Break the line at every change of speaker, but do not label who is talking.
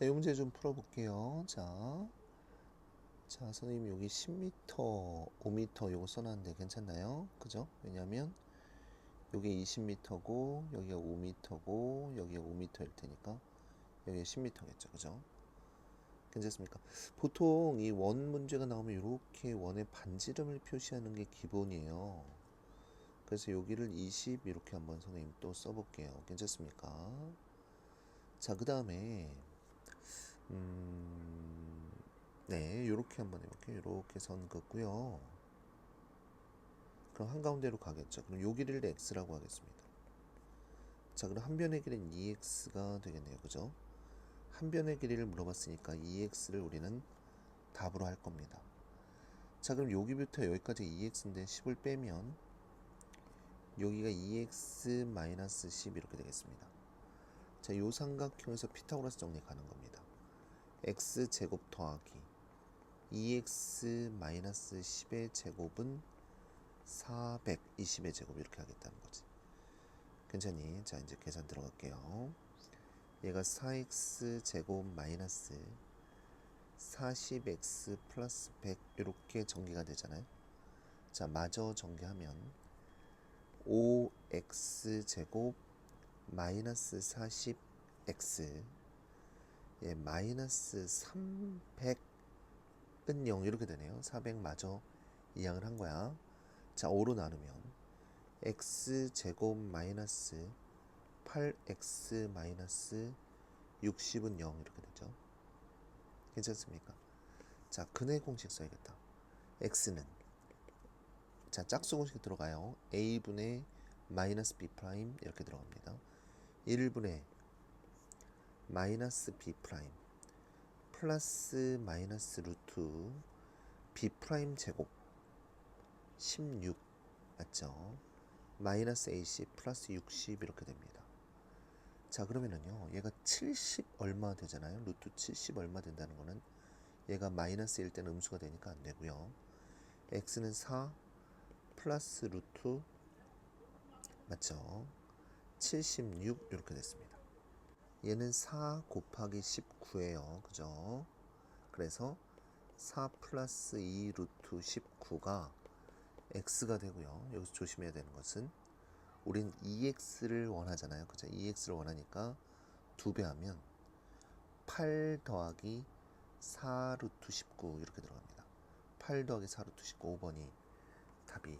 자, 이 문제 좀 풀어볼게요. 자, 자, 선생님 여기 10m, 5m 요거 써놨는데 괜찮나요? 그죠? 왜냐면 여기 20m고 여기가 5m고 여기가 5m일 테니까 여기가 10m겠죠. 그죠? 괜찮습니까? 보통 이 원 문제가 나오면 이렇게 원의 반지름을 표시하는 게 기본이에요. 그래서 여기를 20 이렇게 한번 선생님 또 써볼게요. 괜찮습니까? 자, 그 다음에 음, 네, 요렇게 한번 해볼게요. 요렇게 선 긋고요. 그럼 한가운데로 가겠죠. 그럼 요 길이를 x라고 하겠습니다. 자, 그럼 한 변의 길이는 2x가 되겠네요. 그죠? 한 변의 길이를 물어봤으니까 2x를 우리는 답으로 할 겁니다. 자, 그럼 여기부터 여기까지 2x인데 10을 빼면 여기가 2x 10 이렇게 되겠습니다. 자, 요 삼각형에서 피타고라스 정리 가는 겁니다. X 제곱 더하기 2x 10의 제곱은 420의 제곱 이렇게 하겠다는 거지. 괜찮니? 자, 이제 계산 들어갈게요. 얘가 4x 제곱 마이너스 40x 플러스 100 이렇게 전개가 되잖아요. 자, 마저 전개하면 5x 제곱 마이너스 40x 예, 마이너스 300은 0 이렇게 되네요. 400 마저 이항을 한 거야. 자, 5로 나누면 x 제곱 마이너스 8x 마이너스 60은 0 이렇게 되죠. 괜찮습니까? 자, 근의 공식 써야겠다. x는 자, 짝수 공식 들어가요. a분의 마이너스 b 프라임 이렇게 들어갑니다. 1분의 마이너스 b 프라임 플러스 마이너스 루트 b 프라임 제곱 16 맞죠? 마이너스 ac 플러스 60 이렇게 됩니다. 자 그러면은요 얘가 70 얼마 되잖아요. 루트 70 얼마 된다는 거는 얘가 마이너스일 때는 음수가 되니까 안 되고요. x는 4 플러스 루트 맞죠? 76 이렇게 됐습니다. 얘는 4 곱하기 19예요. 그죠? 그래서 4 플러스 2 루트 19가 x가 되고요. 여기서 조심해야 되는 것은 우린 2x를 원하잖아요. 그죠? 2x를 원하니까 2배 하면 8 더하기 4 루트 19 이렇게 들어갑니다. 8 더하기 4 루트 19 5번이 답이